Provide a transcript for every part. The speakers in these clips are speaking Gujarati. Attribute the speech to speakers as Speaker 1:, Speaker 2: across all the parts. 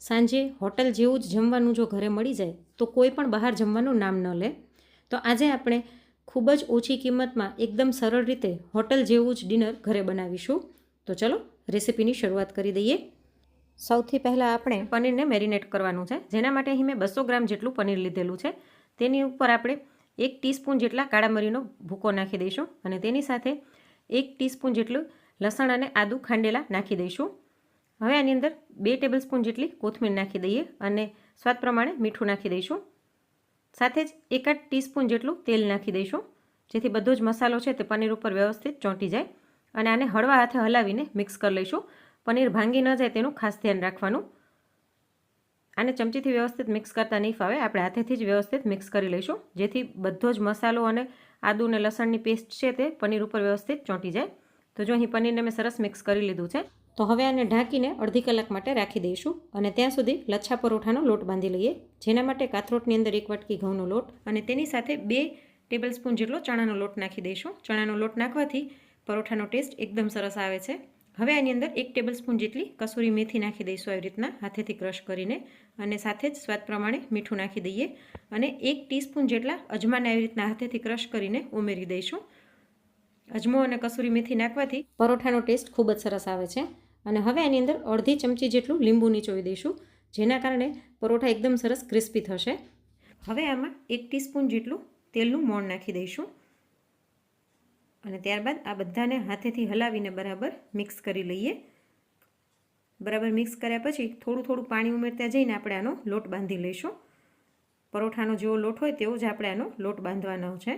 Speaker 1: સાંજે હોટલ જેવું જ જમવાનું જો ઘરે મળી જાય, તો કોઈ પણ બહાર જમવાનું નામ ન લે. તો આજે આપણે ખૂબ જ ઓછી કિંમતમાં એકદમ સરળ રીતે હોટલ જેવું જ ડિનર ઘરે બનાવીશું. તો ચલો, રેસિપીની શરૂઆત કરી દઈએ. સૌથી પહેલાં આપણે પનીરને મેરિનેટ કરવાનું છે. જેના માટે અહીં મેં બસો ગ્રામ જેટલું પનીર લીધેલું છે. તેની ઉપર આપણે એક ટીસ્પૂન જેટલા કાળા મરીનો ભૂકો નાખી દઈશું અને તેની સાથે એક ટીસ્પૂન જેટલું લસણ અને આદું ખાંડેલા નાખી દઈશું. હવે આની અંદર બે ટેબલ સ્પૂન જેટલી કોથમીર નાખી દઈએ અને સ્વાદ પ્રમાણે મીઠું નાખી દઈશું. સાથે જ એકાદ ટીસ્પૂન જેટલું તેલ નાખી દઈશું, જેથી બધો જ મસાલો છે તે પનીર ઉપર વ્યવસ્થિત ચોંટી જાય અને આને હળવા હાથે હલાવીને મિક્સ કરી લઈશું. પનીર ભાંગી ન જાય તેનું ખાસ ધ્યાન રાખવાનું. આને ચમચીથી વ્યવસ્થિત મિક્સ કરતાં નહીં ફાવે, આપણે હાથેથી જ વ્યવસ્થિત મિક્સ કરી લઈશું, જેથી બધો જ મસાલો અને આદુ અને લસણની પેસ્ટ છે તે પનીર ઉપર વ્યવસ્થિત ચોંટી જાય. તો જો અહીં પનીરને મેં સરસ મિક્સ કરી લીધું છે તો હવે આને ઢાંકીને અડધી કલાક માટે રાખી દઈશું અને ત્યાં સુધી લચ્છા પરોઠાનો લોટ બાંધી લઈએ, જેના માટે કાથરોટની અંદર એક વાટકી ઘઉંનો લોટ અને તેની સાથે બે ટેબલ સ્પૂન જેટલો ચણાનો લોટ નાખી દઈશું. ચણાનો લોટ નાખવાથી પરોઠાનો ટેસ્ટ એકદમ સરસ આવે છે. હવે આની અંદર એક ટેબલ સ્પૂન જેટલી કસૂરી મેથી નાખી દઈશું આવી રીતના, હાથેથી ક્રશ કરીને અને સાથે જ સ્વાદ પ્રમાણે મીઠું નાખી દઈએ અને એક ટીસ્પૂન જેટલા અજમાને આવી રીતના હાથેથી ક્રશ કરીને ઉમેરી દઈશું. અજમો અને કસૂરી મેથી નાખવાથી પરોઠાનો ટેસ્ટ ખૂબ જ સરસ આવે છે. અને હવે આની અંદર અડધી ચમચી જેટલું લીંબુ નીચોવી દઈશું, જેના કારણે પરોઠા એકદમ સરસ ક્રિસ્પી થશે. હવે આમાં એક ટીસ્પૂન જેટલું તેલનું મોણ નાખી દઈશું. અને ત્યારબાદ આ બધાને હાથેથી હલાવીને બરાબર મિક્સ કરી લઈએ. બરાબર મિક્સ કર્યા પછી થોડું થોડું પાણી ઉમેરતા જઈને આપણે આનો લોટ બાંધી લઈશું. પરોઠાનો જેવો લોટ હોય તેવો જ આપણે આનો લોટ બાંધવાનો છે.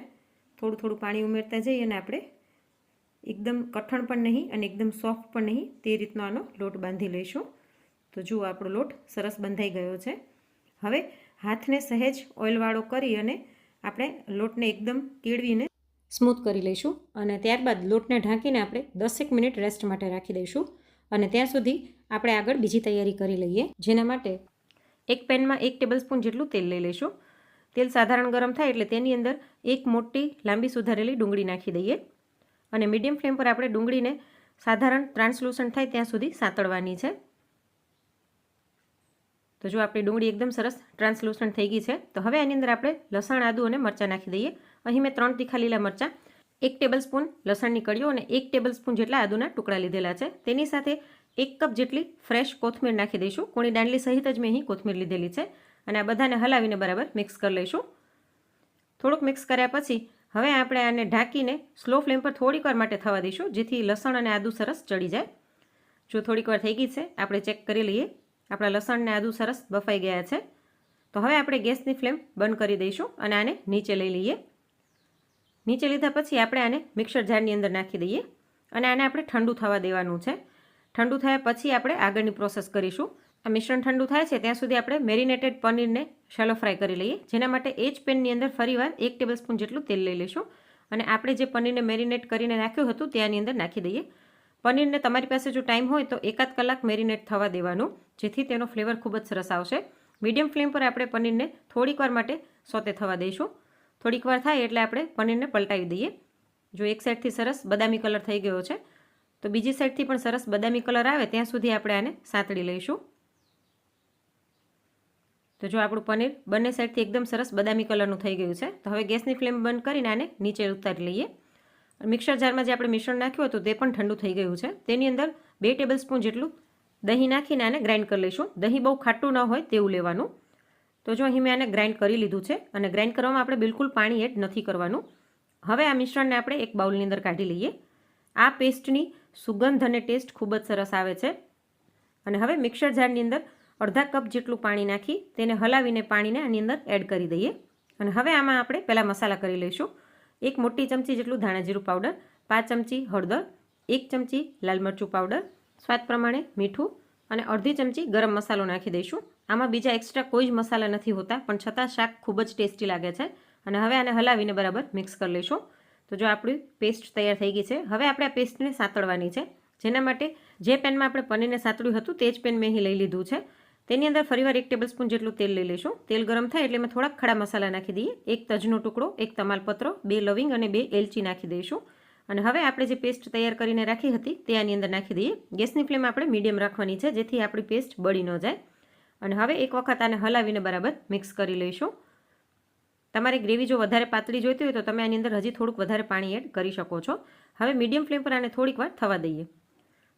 Speaker 1: થોડું થોડું પાણી ઉમેરતા જઈએ અને આપણે એકદમ કઠણ પણ નહીં અને એકદમ સોફ્ટ પણ નહીં તે રીતનો આનો લોટ બાંધી લઈશું. તો જુઓ આપણો લોટ સરસ બંધાઈ ગયો છે. હવે હાથને સહેજ ઓઇલવાળો કરી અને આપણે લોટને એકદમ કેળવીને સ્મૂથ કરી લઈશું અને ત્યારબાદ લોટને ઢાંકીને આપણે દસેક મિનિટ રેસ્ટ માટે રાખી દઈશું અને ત્યાં સુધી આપણે આગળ બીજી તૈયારી કરી લઈએ. જેના માટે એક પેનમાં એક ટેબલ સ્પૂન જેટલું તેલ લઈ લઈશું. તેલ સાધારણ ગરમ થાય એટલે તેની અંદર એક મોટી લાંબી સુધારેલી ડુંગળી નાખી દઈએ. અને મીડિયમ ફ્લેમ પર આપણે ડુંગળીને સાધારણ ટ્રાન્સલુસન્ટ થાય ત્યાં સુધી સાંતળવાની છે. તો જો આપણી ડુંગળી એકદમ સરસ ટ્રાન્સલુસન્ટ થઈ ગઈ છે, તો હવે આની અંદર આપણે લસણ, આદુ અને મરચાં નાખી દઈએ. અહીં મેં ત્રણ તીખા લીલા મરચાં, એક ટેબલ સ્પૂન લસણની કળીઓ અને એક ટેબલ સ્પૂન જેટલા આદુના ટુકડા લીધેલા છે. તેની સાથે એક કપ જેટલી ફ્રેશ કોથમીર નાખી દઈશું. કોણી દાંડલી સહિત જ મેં અહીં કોથમીર લીધેલી છે. અને આ બધાને હલાવીને બરાબર મિક્સ કરી લઈશું. થોડુંક મિક્સ કર્યા પછી હવે આપણે આને ઢાંકીને સ્લો ફ્લેમ પર થોડીક વાર માટે થવા દઈશું, જેથી લસણ અને આદુ સરસ ચડી જાય. જો થોડીક વાર થઈ ગઈ છે, આપણે ચેક કરી લઈએ. આપણા લસણ અને આદુ સરસ બફાઈ ગયા છે. તો હવે આપણે ગેસની ફ્લેમ બંધ કરી દઈશું અને આને નીચે લઈ લઈએ. નીચે લીધા પછી આપણે આને મિક્સર જારની અંદર નાખી દઈએ અને આને આપણે ઠંડુ થવા દેવાનું છે. ઠંડુ થયા પછી આપણે આગળની પ્રોસેસ કરીશું. આ મિશ્રણ ઠંડુ થાય છે, ત્યાં સુધી આપણે મેરિનેટેડ પનીરને શેલો ફ્રાય કરી લઈએ. જેના માટે એ જ પેનની અંદર ફરીવાર એક ટેબલ સ્પૂન જેટલું તેલ લઈ લઈશું. અને આપણે જે પનીરને મેરિનેટ કરીને નાખ્યું હતું, ત્યાંની અંદર નાખી દઈએ. પનીરને તમારી પાસે જો ટાઈમ હોય તો એકાદ કલાક મેરિનેટ થવા દેવાનું, જેથી તેનો ફ્લેવર ખૂબ જ સરસ આવશે. મીડિયમ ફ્લેમ પર આપણે પનીરને થોડીક વાર માટે સોતે થવા દઈશું. થોડીક વાર થાય એટલે આપણે પનીરને પલટાવી દઈએ. જો એક સાઈડથી સરસ બદામી કલર થઈ ગયો છે, તો બીજી સાઈડથી પણ સરસ બદામી કલર આવે, ત્યાં સુધી આપણે આને સાંતળી લઈશું. તો જો આપણું પનીર બંને સાઈડથી એકદમ સરસ બદામી કલરનું થઈ ગયું છે, તો હવે ગેસની ફ્લેમ બંધ કરીને આને નીચે ઉતારી લઈએ. મિક્સર જારમાં જે આપણે મિશ્રણ નાખ્યું હતું તે પણ ઠંડુ થઈ ગયું છે. તેની અંદર બે ટેબલ સ્પૂન જેટલું દહીં નાખીને આને ગ્રાઇન્ડ કરી લઈશું. દહીં બહુ ખાટું ન હોય તેવું લેવાનું. તો જો અહીં મેં આને ગ્રાઇન્ડ કરી લીધું છે અને ગ્રાઇન્ડ કરવામાં આપણે બિલકુલ પાણી એડ નથી કરવાનું. હવે આ મિશ્રણને આપણે એક બાઉલની અંદર કાઢી લઈએ. આ પેસ્ટની સુગંધ અને ટેસ્ટ ખૂબ જ સરસ આવે છે. અને હવે મિક્સર જારની અંદર અડધા કપ જેટલું પાણી નાખી તેને હલાવીને પાણીને આની અંદર એડ કરી દઈએ. અને હવે આમાં આપણે પહેલાં મસાલા કરી લઈશું. એક મોટી ચમચી જેટલું ધાણાજીરું પાવડર પાંચ ચમચી હળદર, એક ચમચી લાલ મરચું પાવડર સ્વાદ પ્રમાણે મીઠું અને અડધી ચમચી ગરમ મસાલો નાખી દઈશું. આમાં બીજા એક્સ્ટ્રા કોઈ જ મસાલા નથી હોતા, પણ છતાં શાક ખૂબ જ ટેસ્ટી લાગે છે. અને હવે આને હલાવીને બરાબર મિક્સ કરી લઈશું. તો જો આપણી પેસ્ટ તૈયાર થઈ ગઈ છે, હવે આપણે આ પેસ્ટને સાંતળવાની છે. જેના માટે જે પેનમાં આપણે પનીરને સાંતળ્યું હતું, તે જ પેન મેં અહીં લઈ લીધું છે. તેની અંદર ફરીવાર એક ટેબલ સ્પૂન જેટલું તેલ લઈ લઈશું. તેલ ગરમ થાય એટલે એમાં થોડાક ખડા મસાલા નાખી દઈએ. એક તજનો ટુકડો, એક તમાલપત્ર, બે લવિંગ અને બે એલચી નાખી દઈશું. અને હવે આપણે જે પેસ્ટ તૈયાર કરીને રાખી હતી તે આની અંદર નાખી દઈએ. ગેસની ફ્લેમ આપણે મીડિયમ રાખવાની છે જેથી આપણી પેસ્ટ બળી ન જાય. અને હવે એક વખત આને હલાવીને બરાબર મિક્સ કરી લઈશું. તમારી ગ્રેવી જો વધારે પાતળી જોઈતી હોય તો તમે આની અંદર હજી થોડુંક વધારે પાણી એડ કરી શકો છો. હવે મીડિયમ ફ્લેમ પર આને થોડીક વાર થવા દઈએ.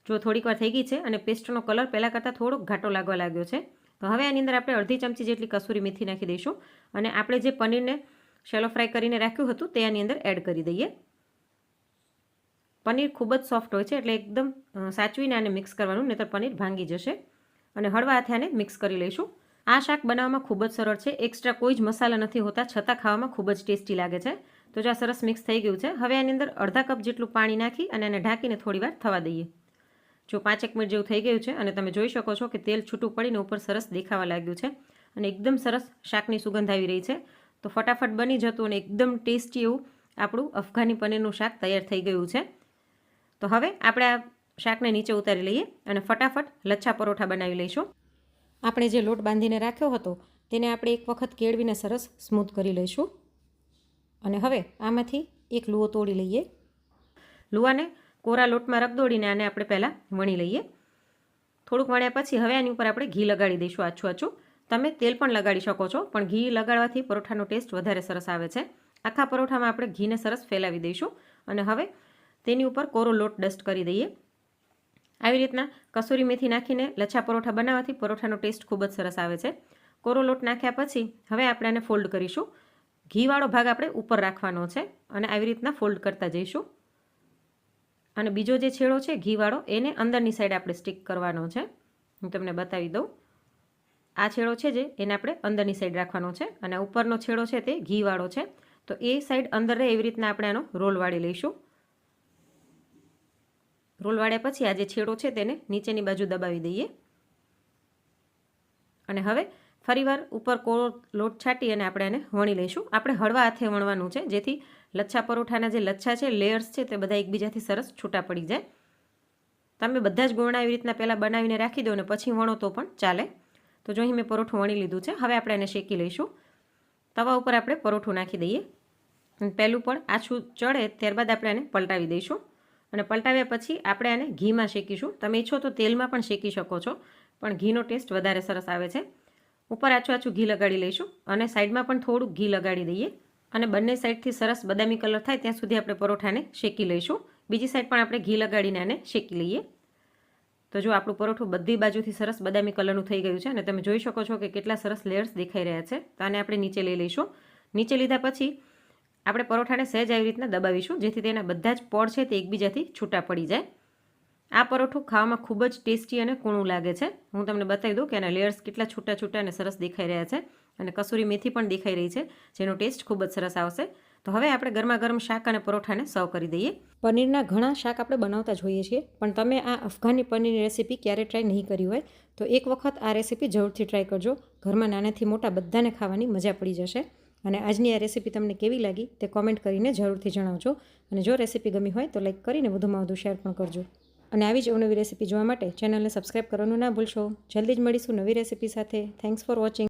Speaker 1: જો થોડીક વાર થઈ ગઈ છે અને પેસ્ટનો કલર પહેલાં કરતાં થોડોક ઘાટો લાગવા લાગ્યો છે, તો હવે આની અંદર આપણે અડધી ચમચી જેટલી કસૂરી મેથી નાખી દઈશું અને આપણે જે પનીરને શેલો ફ્રાય કરીને રાખ્યું હતું તે આની અંદર એડ કરી દઈએ. પનીર ખૂબ જ સોફ્ટ હોય છે એટલે એકદમ સાચવીને આને મિક્સ કરવાનું, નહીંતર પનીર ભાંગી જશે. અને હળવા હાથે આને મિક્સ કરી લઈશું. આ શાક બનાવવામાં ખૂબ જ સરળ છે એક્સ્ટ્રા કોઈ જ મસાલા નથી હોતા, છતાં ખાવામાં ખૂબ જ ટેસ્ટી લાગે છે. તો જો આ સરસ મિક્સ થઈ ગયું છે, હવે આની અંદર અડધા કપ જેટલું પાણી નાખી અને એને ઢાંકીને થોડીવાર થવા દઈએ. જો પાંચેક મિનિટ જેવું થઈ ગયું છે અને તમે જોઈ શકો છો કે તેલ છૂટું પડીને ઉપર સરસ દેખાવા લાગ્યું છે અને એકદમ સરસ શાકની સુગંધ આવી રહી છે. તો ફટાફટ બની જતું અને એકદમ ટેસ્ટી એવું આપણું અફઘાની પનીરનું શાક તૈયાર થઈ ગયું છે. તો હવે આપણે આ શાકને નીચે ઉતારી લઈએ અને ફટાફટ લચ્છા પરોઠા બનાવી લઈશું. આપણે જે લોટ બાંધીને રાખ્યો હતો તેને આપણે એક વખત કેળવીને સરસ સ્મૂથ કરી લઈશું. અને હવે આમાંથી એક લુઓ તોડી લઈએ. લુવાને કોરા લોટમાં રગદોડીને આને આપણે પહેલાં વણી લઈએ. થોડુંક વણ્યા પછી હવે આની ઉપર આપણે ઘી લગાડી દઈશું આછું આછું. તમે તેલ પણ લગાડી શકો છો, પણ ઘી લગાડવાથી પરોઠાનો ટેસ્ટ વધારે સરસ આવે છે. આખા પરોઠામાં આપણે ઘીને સરસ ફેલાવી દઈશું અને હવે તેની ઉપર કોરો લોટ ડસ્ટ કરી દઈએ. આવી રીતના કસૂરી મેથી નાખીને લચ્છા પરોઠા બનાવવાથી પરોઠાનો ટેસ્ટ ખૂબ જ સરસ આવે છે. કોરો લોટ નાખ્યા પછી હવે આપણે આને ફોલ્ડ કરીશું. ઘીવાળો ભાગ આપણે ઉપર રાખવાનો છે અને આવી રીતના ફોલ્ડ કરતા જઈશું. અને બીજો જે છેડો છે, ઘીવાળો, એને અંદરની સાઈડ આપણે સ્ટીક કરવાનો છે. હું તમને બતાવી દઉં. આ છેડો છે જે, એને આપણે અંદરની સાઈડ રાખવાનો છે અને ઉપરનો છેડો છે તે ઘીવાળો છે. તો એ સાઈડ અંદર રહે એવી રીતના આપણે આનો રોલ વાળી લઈશું. રોલ વાળ્યા પછી આ જે છેડો છે, તેને નીચેની બાજુ દબાવી દઈએ. અને હવે ફરીવાર ઉપર કોળો લોટ છાંટી અને આપણે એને વણી લઈશું. આપણે હળવા હાથે વણવાનું છે, જેથી લચ્છા પરોઠાના જે લચ્છા છે, લેયર્સ છે, તે બધા એકબીજાથી સરસ છૂટા પડી જાય. તમે બધા જ ગોળણા એવી રીતના પહેલાં બનાવીને રાખી દો અને પછી વણો તો પણ ચાલે. તો જો અહીં મેં પરોઠું વણી લીધું છે, હવે આપણે એને શેકી લઈશું. તવા ઉપર આપણે પરોઠું નાખી દઈએ. પહેલું પણ આછું ચડે ત્યારબાદ આપણે એને પલટાવી દઈશું. અને પલટાવ્યા પછી આપણે આને ઘીમાં શેકીશું. તમે ઈચ્છો તો તેલમાં પણ શેકી શકો છો, પણ ઘીનો ટેસ્ટ વધારે સરસ આવે છે. ઉપર આછું આછું ઘી લગાડી લઈશું અને સાઈડમાં પણ થોડુંક ઘી લગાડી દઈએ અને બંને સાઈડથી સરસ બદામી કલર થાય ત્યાં સુધી આપણે પરોઠાને શેકી લઈશું. બીજી સાઈડ પણ આપણે ઘી લગાડીને આને શેકી લઈએ. તો જો આપણું પરોઠું બધી બાજુથી સરસ બદામી કલરનું થઈ ગયું છે અને તમે જોઈ શકો છો કે કેટલા સરસ લેયર્સ દેખાઈ રહ્યા છે. તો આને આપણે નીચે લઈ લઈશું. નીચે લીધા પછી આપણે પરોઠાને સહેજ આવી રીતના દબાવીશું જેથી તેના બધા જ પડ છે તે એકબીજાથી છૂટા પડી જાય. આ પરોઠું ખાવામાં ખૂબ જ ટેસ્ટી અને કૂણું લાગે છે. હું તમને બતાવી દઉં કે એના લેયર્સ કેટલા છૂટા છૂટા અને સરસ દેખાઈ રહ્યા છે અને કસૂરી મેથી પણ દેખાઈ રહી છે, જેનો ટેસ્ટ ખૂબ જ સરસ આવશે. તો હવે આપણે ગરમા ગરમ શાક અને પરોઠાને સર્વ કરી દઈએ. પનીરના ઘણા શાક આપણે બનાવતા જોઈએ છીએ, પણ તમે આ અફઘાની પનીરની રેસીપી ક્યારે ટ્રાય નહીં કરી હોય, તો એક વખત આ રેસીપી જરૂરથી ટ્રાય કરજો. ઘરમાં નાનાથી મોટા બધાને ખાવાની મજા પડી જશે. અને આજની આ રેસીપી તમને કેવી લાગી તે કોમેન્ટ કરીને જરૂરથી જણાવજો. અને જો રેસીપી ગમી હોય તો લાઈક કરીને વધુમાં વધુ શેર પણ કરજો. અને આવી જ અવનવી રેસીપી જોવા માટે ચેનલને સબસ્ક્રાઈબ કરવાનું ના ભૂલશો. જલ્દી જ મળીશું નવી રેસીપી સાથે. Thanks for watching